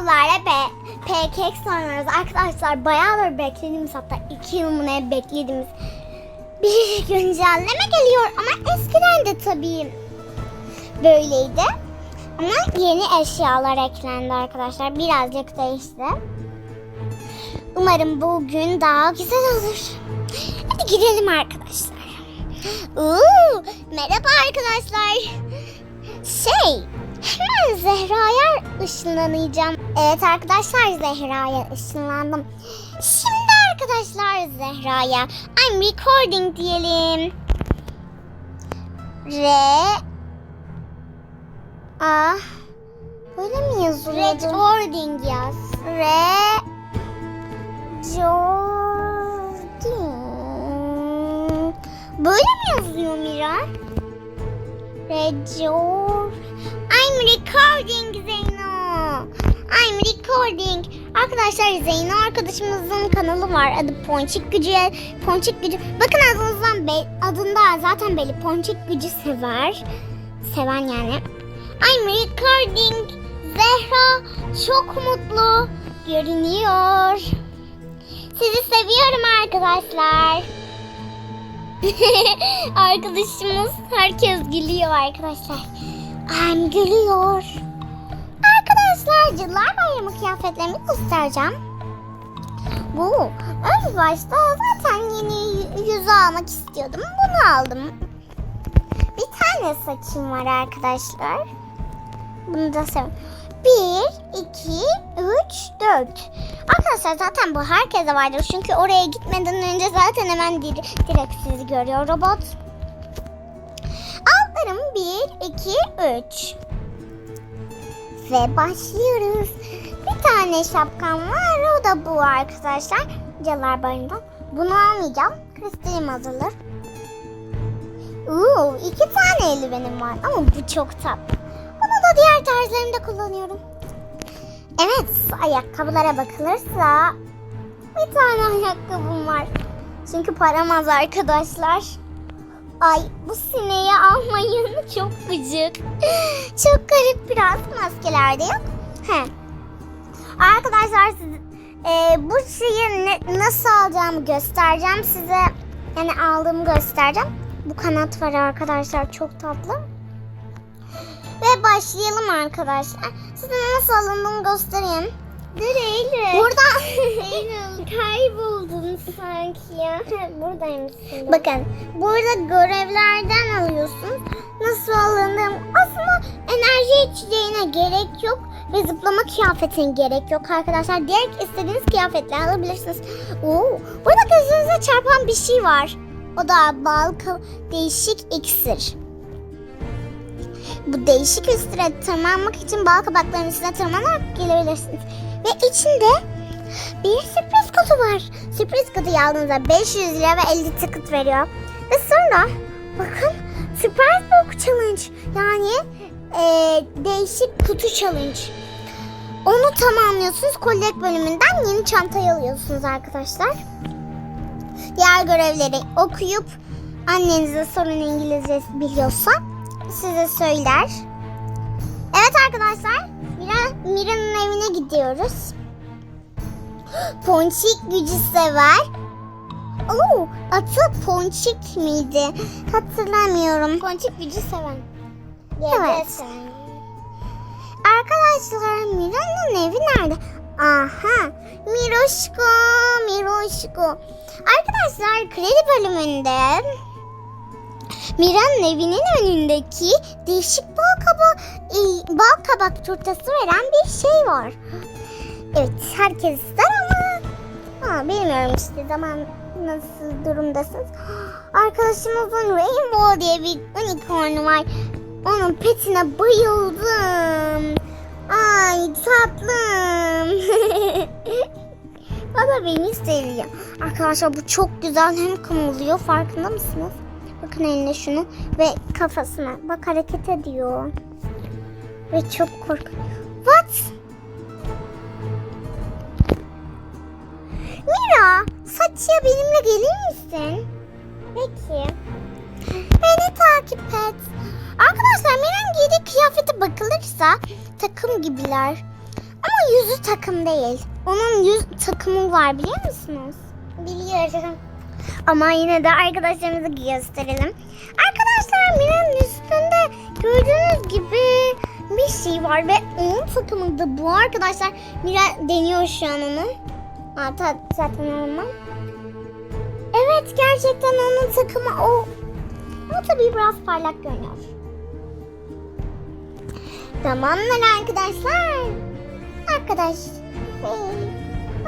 sizlerle be pancake oynuyoruz. Arkadaşlar bayağıdır beklediğimiz hatta iki yıl mı ne beklediğimiz bir güncelleme geliyor. Ama eskiden de tabii böyleydi. Ama yeni eşyalar eklendi arkadaşlar. Birazcık değişti. Umarım bugün daha güzel olur. Hadi girelim arkadaşlar. Oo, merhaba arkadaşlar. Şey, hemen Zehra'ya ışınlanacağım. Evet arkadaşlar Zehra'ya ışınlandım. Şimdi arkadaşlar Zehra'ya I'm recording diyelim. Re Ah Böyle mi yazılıyor? Recording yaz. Re Jordan. Böyle mi yazılıyor Mira? Rejor. Recording Zeyno. I'm recording. Arkadaşlar Zeyno arkadaşımızın kanalı var. Adı Ponçik Gücü. Ponçik Gücü. Bakın adınızdan be, adında zaten belli. Ponçik Gücü sever. Seven yani. I'm recording. Zehra çok mutlu görünüyor. Sizi seviyorum arkadaşlar. Arkadaşımız herkes gülüyor arkadaşlar. I'm gülüyor. Arkadaşlar Cılar Bayramı kıyafetlerimi göstereceğim. Bu ön başta zaten yeni yüzü almak istiyordum. Bunu aldım. Bir tane saçım var arkadaşlar. Bunu da seviyorum. 1, 2, 3, 4. Arkadaşlar zaten bu herkese vardır. Çünkü oraya gitmeden önce zaten hemen dir direkt sizi görüyor robot. Altlarım 1, 2, 3. Ve başlıyoruz. Bir tane şapkam var. O da bu arkadaşlar. Calar barından. Bunu almayacağım. Kristalim azalır. Uuu iki tane eldivenim var. Ama bu çok tatlı. Bunu da diğer tarzlarımda kullanıyorum. Evet, ayakkabılara bakılırsa bir tane ayakkabım var. Çünkü param az arkadaşlar. Ay bu sineği almayın çok gıcık. Çok garip biraz maskelerde yok. He. Arkadaşlar siz, e, bu şeyi ne- nasıl alacağımı göstereceğim size. Yani aldığımı göstereceğim. Bu kanat var arkadaşlar çok tatlı. Ve başlayalım arkadaşlar. Size nasıl alındığını göstereyim. Nereyle? Eylül kayboldun sanki ya. Buradaymışsın. Bakın burada görevlerden alıyorsun. Nasıl alındığım. Aslında enerji içeceğine gerek yok. Ve zıplama kıyafetine gerek yok arkadaşlar. Direkt istediğiniz kıyafetle alabilirsiniz. Oo, burada gözünüze çarpan bir şey var. O da bal değişik iksir. Bu değişik üstüne tırmanmak için bal kabaklarının üstüne tırmanarak gelebilirsiniz. Ve içinde bir sürpriz kutu var. Sürpriz kutuyu aldığınızda 500 lira ve 50 ticket veriyor. Ve sonra bakın Surprise Book Challenge yani eee, değişik kutu challenge. Onu tamamlıyorsunuz. Kollek bölümünden yeni çantayı alıyorsunuz arkadaşlar. Diğer görevleri okuyup annenize sorun İngilizce biliyorsa size söyler. Evet arkadaşlar Mira, Mira'nın evine gidiyoruz. Ponçik gücü sever. Oo, atı Ponçik miydi? Hatırlamıyorum. Ponçik gücü seven. Evet. Arkadaşlar Mira'nın evi nerede? Aha Miroşko, Miroşko. Arkadaşlar kredi bölümünde Mira'nın evinin önündeki değişik bal kabak, e, bal kabak turtası veren bir şey var. Evet herkes ama ha, bilmiyorum işte zaman nasıl durumdasınız. Arkadaşımızın Rainbow diye bir unicornu var. Onun petine bayıldım. Ay tatlım. da beni seviyor. Arkadaşlar bu çok güzel hem kımıldıyor farkında mısınız? Bakın eline şunu ve kafasına. Bak hareket ediyor. Ve çok korkuyor. Mira, saçya benimle gelir misin? Peki. Beni takip et. Arkadaşlar Mira'nın giydiği kıyafete bakılırsa takım gibiler. Ama yüzü takım değil. Onun yüz takımı var biliyor musunuz? Biliyorum. Ama yine de arkadaşlarımızı gösterelim. Arkadaşlar Mira'nın üstünde gördüğünüz gibi bir şey var ve onun takımı da bu arkadaşlar. Mira deniyor şu an onu. Aa, ta- zaten olmam. Evet gerçekten onun takımı o. Ama tabii biraz parlak görünüyor. Tamamdır arkadaşlar. Arkadaş.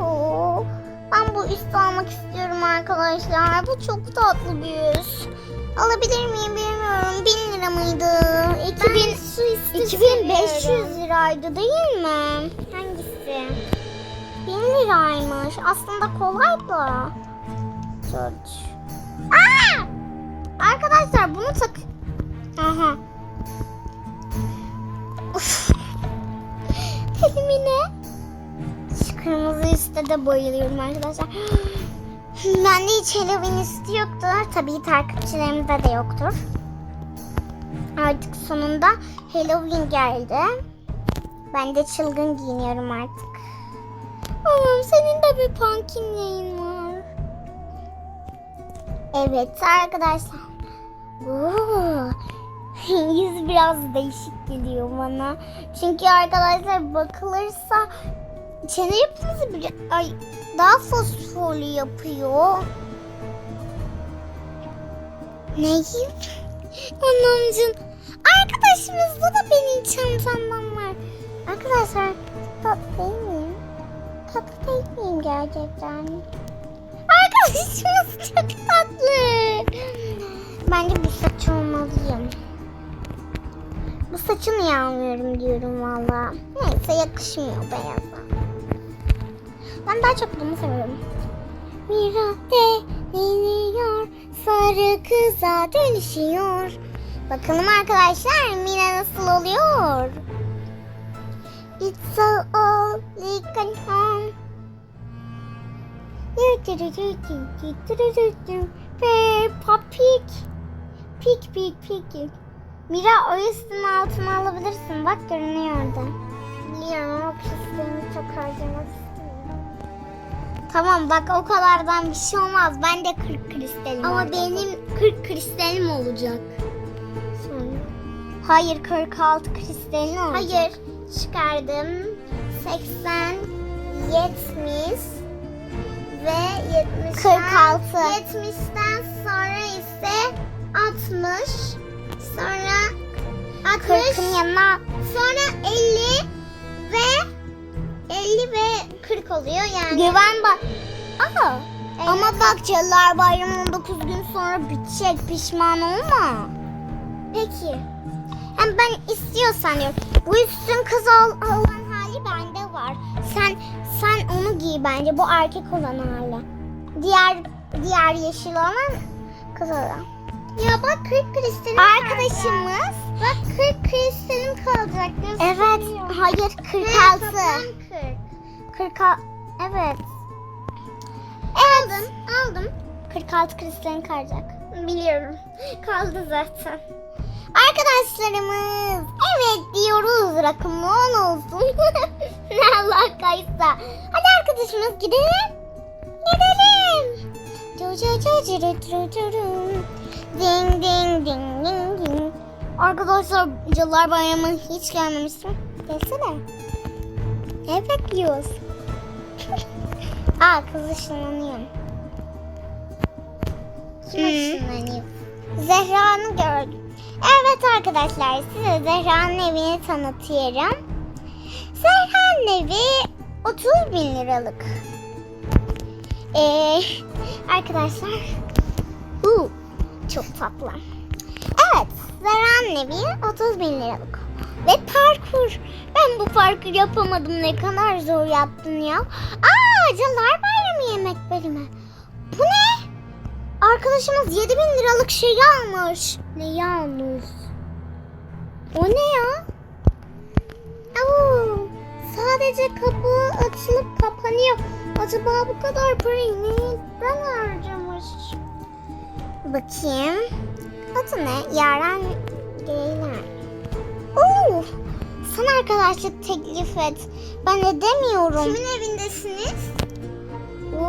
Oo, ben bu üstü almak istiyorum arkadaşlar. Bu çok tatlı bir üst. Alabilir miyim bilmiyorum. 1000 lira mıydı? 2000, 2500 liraydı değil mi? Hangisi? 1000 liraymış. Aslında kolay da. Search. Aa! Arkadaşlar bunu tak... Aha. Uf. Elimine. Şu kırmızı üstte de bayılıyorum arkadaşlar. Bende hiç Halloween üstü yoktur. Tabii takipçilerimde de yoktur. Artık sonunda Halloween geldi. Ben de çılgın giyiniyorum artık. Aa, senin de bir yayın var. Evet arkadaşlar. Oo, yüz biraz değişik geliyor bana. Çünkü arkadaşlar bakılırsa çene yapımızı bir ay daha fosforlu yapıyor. Neyim? Anlamcın. Arkadaşımızda da benim çantamdan var. Arkadaşlar tatlı değil miyim? Tatlı değil miyim gerçekten? Arkadaşımız çok tatlı. Bence bu saç olmalıyım. Bu saçı niye almıyorum diyorum valla. Neyse yakışmıyor beyaza. Ben daha çok bunu seviyorum. Mira deniyor, sarı kıza dönüşüyor. Bakalım arkadaşlar Mira nasıl oluyor? It's so we can home. Peppa Pig. Pig pig pig. Mira o üstün altına alabilirsin. Bak görünüyor orada. Biliyorum ama pisliğimi çok harcamak istemiyorum. Tamam bak o kadardan bir şey olmaz. Ben de 40 kristalim Ama benim 40 kristalim olacak. Sonra. Hayır 46 kristalin olacak. Hayır çıkardım. 80, 70 ve 70 46. 70'ten sonra ise 60 sonra 60 40'ın yanına sonra 50 ve 50 ve 40 oluyor yani. Güven bak. Aa. Ama bak Cadılar Bayramı 19 gün sonra bitecek pişman olma. Peki. Hem ben istiyorsan diyorum. Bu üstün kız ol- olan hali bende var. Sen sen onu giy bence. Bu erkek olan hali. Diğer diğer yeşil olan kız olan. Ya bak 40 kristalim Arkadaşımız. Bak 40 kristalim kalacak. Evet. Hayır 46. 40. 40. Evet. Evet. Aldım. Aldım. 46 kristalin kalacak. Biliyorum. Kaldı zaten. Arkadaşlarımız evet diyoruz rakımon olsun. ne alakaysa. Hadi arkadaşımız gidelim. Gidelim. Ding ding ding ding ding. Arkadaşlar Cadılar Bayramı hiç gelmemiştim. Gelsene. Ne bekliyoruz? Aa kız ışınlanıyor. Kim ışınlanıyor? Zehra'nı gördüm. Evet arkadaşlar size Zehra'nın evini tanıtıyorum. Zehra'nın evi 30 bin liralık. Ee, arkadaşlar uu, çok tatlı. Evet Zehra'nın evi 30 bin liralık. Ve parkur. Ben bu parkur yapamadım. Ne kadar zor yaptın ya. Aa, Cadılar Bayramı yemekleri mi? Ne? Arkadaşımız 7000 liralık şey almış. Neyi almış? O ne ya? Oo, sadece kapı açılıp kapanıyor. Acaba bu kadar parayı neden harcamış? Bakayım. Adı ne? Yaren Geyler. Oo, Sen arkadaşlık teklif et. Ben edemiyorum. Kimin evindesiniz? Bu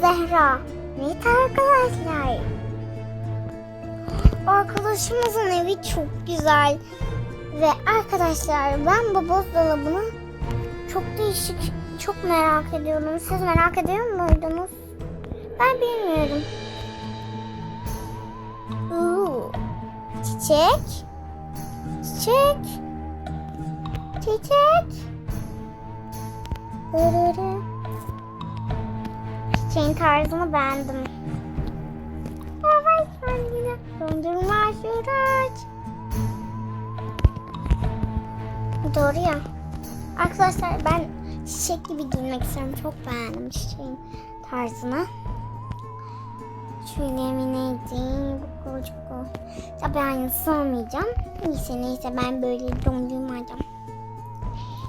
Zehra. Evet arkadaşlar. Arkadaşımızın evi çok güzel. Ve arkadaşlar ben bu buzdolabını çok değişik, çok merak ediyorum. Siz merak ediyor muydunuz? Ben bilmiyorum. Oo, çiçek. Çiçek. Çiçek. Dırırı. Çiçeğin tarzını beğendim. Evet kendine dondurma süraç. Doğru ya. Arkadaşlar ben çiçek gibi giyinmek istiyorum. Çok beğendim çiçeğin tarzını. Şöyle mineydi. Buku buku. Tabii aynısı olmayacağım. Neyse neyse ben böyle dondurma alacağım.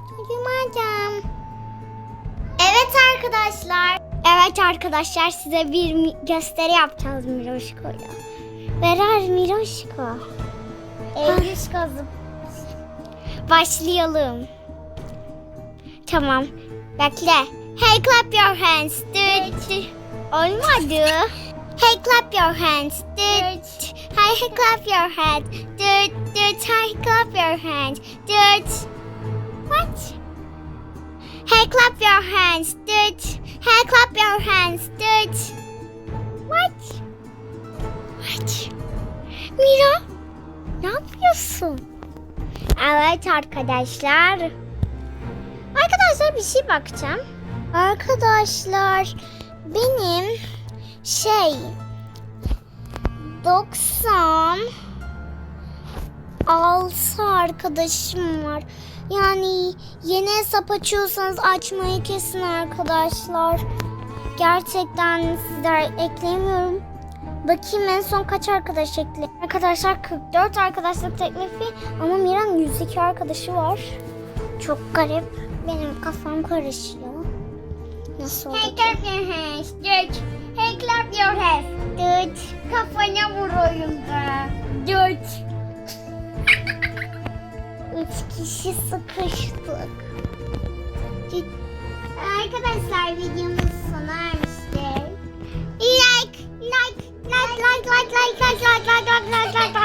Dondurma alacağım. Evet arkadaşlar. Evet arkadaşlar size bir gösteri yapacağız Miroşko'yla. Verer Miroşko. Miroşko Başlayalım. Tamam. Bekle. Hey clap your hands. Düt. Olmadı. Hey clap your hands. Düt. Hey hey clap your hands. Düt düt. Hey clap your hands. Düt. What? Hey clap your hands. Düt. Hey clap your hands. Düt. What? What? Mira. Ne yapıyorsun? Evet arkadaşlar. Arkadaşlar bir şey bakacağım. Arkadaşlar benim şey 90 6 arkadaşım var. Yani yeni hesap açıyorsanız açmayı kesin arkadaşlar. Gerçekten sizler ekleyemiyorum. Bakayım en son kaç arkadaş ekle. Arkadaşlar 44 arkadaşlık teklifi ama Mira'nın 102 arkadaşı var. Çok garip. Benim kafam karışıyor. Nasıl oldu? Hey clap your hands, George. Hey clap your hands. Düt. Kafana vuruyorum da. George. Üç kişi sıkıştık. Arkadaşlar videomuz sona ermiştir. Like, like, like, like, like, like, like, like, like, like, like, like,